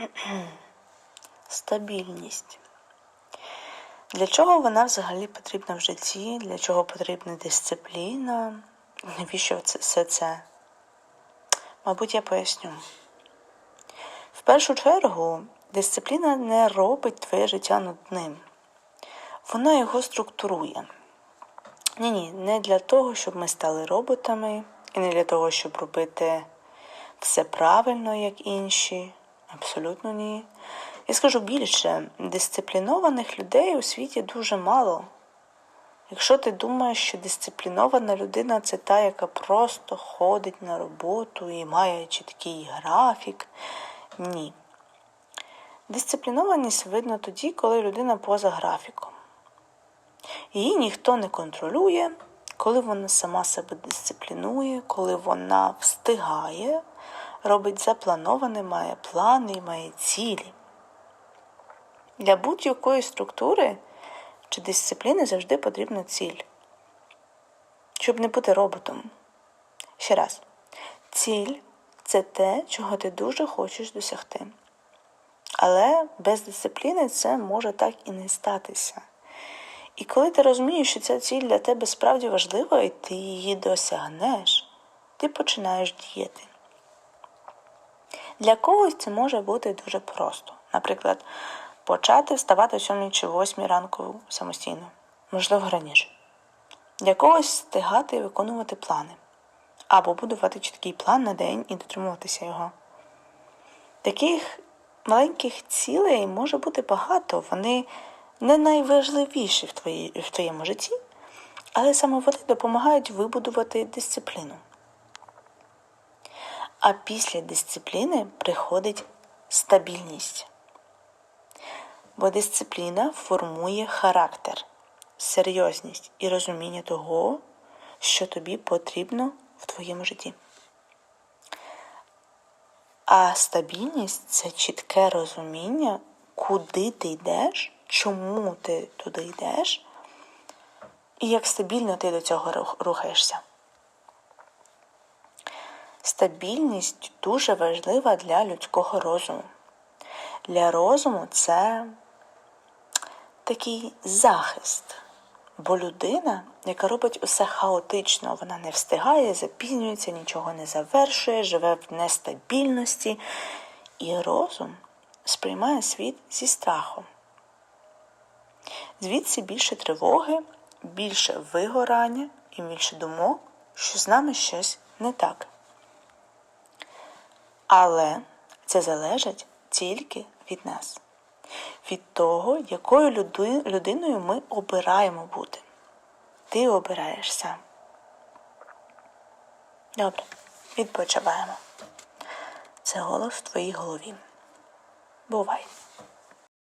Стабільність. Для чого вона взагалі потрібна в житті? Для чого потрібна дисципліна? Навіщо це все це? Мабуть, я поясню. В першу чергу, дисципліна не робить твоє життя нудним. Вона його структурує. Ні, ні, не для того, щоб ми стали роботами, і не для того, щоб робити все правильно, як інші. Абсолютно ні. Я скажу більше, дисциплінованих людей у світі дуже мало. Якщо ти думаєш, що дисциплінована людина це та, яка просто ходить на роботу і має чіткий графік, ні. Дисциплінованість видно тоді, коли людина поза графіком. Її ніхто не контролює, коли вона сама себе дисциплінує, коли вона встигає, робить заплановане, має плани і має цілі. Для будь-якої структури чи дисципліни завжди потрібна ціль, щоб не бути роботом. Ще раз, ціль це те, чого ти дуже хочеш досягти. Але без дисципліни це може так і не статися. І коли ти розумієш, що ця ціль для тебе справді важлива, і ти її досягнеш, ти починаєш діяти. Для когось це може бути дуже просто. Наприклад, почати вставати о 7 чи 8 ранку самостійно, можливо, раніше. Для когось встигати виконувати плани, або будувати чіткий план на день і дотримуватися його. Таких маленьких цілей може бути багато, вони не найважливіші в, в твоєму житті, але саме вони допомагають вибудувати дисципліну. А після дисципліни приходить стабільність. Бо дисципліна формує характер, серйозність і розуміння того, що тобі потрібно в твоєму житті. А стабільність це чітке розуміння, куди ти йдеш, чому ти туди йдеш, і як стабільно ти до цього рухаєшся. Стабільність дуже важлива для людського розуму. Для розуму це такий захист. Бо людина, яка робить усе хаотично, вона не встигає, запізнюється, нічого не завершує, живе в нестабільності. І розум сприймає світ зі страхом. Звідси більше тривоги, більше вигорання і більше думок, що з нами щось не так. Але це залежить тільки від нас, від того, якою людиною ми обираємо бути. Ти обираєш сам. Добре, відпочиваємо. Це голос в твоїй голові. Бувай!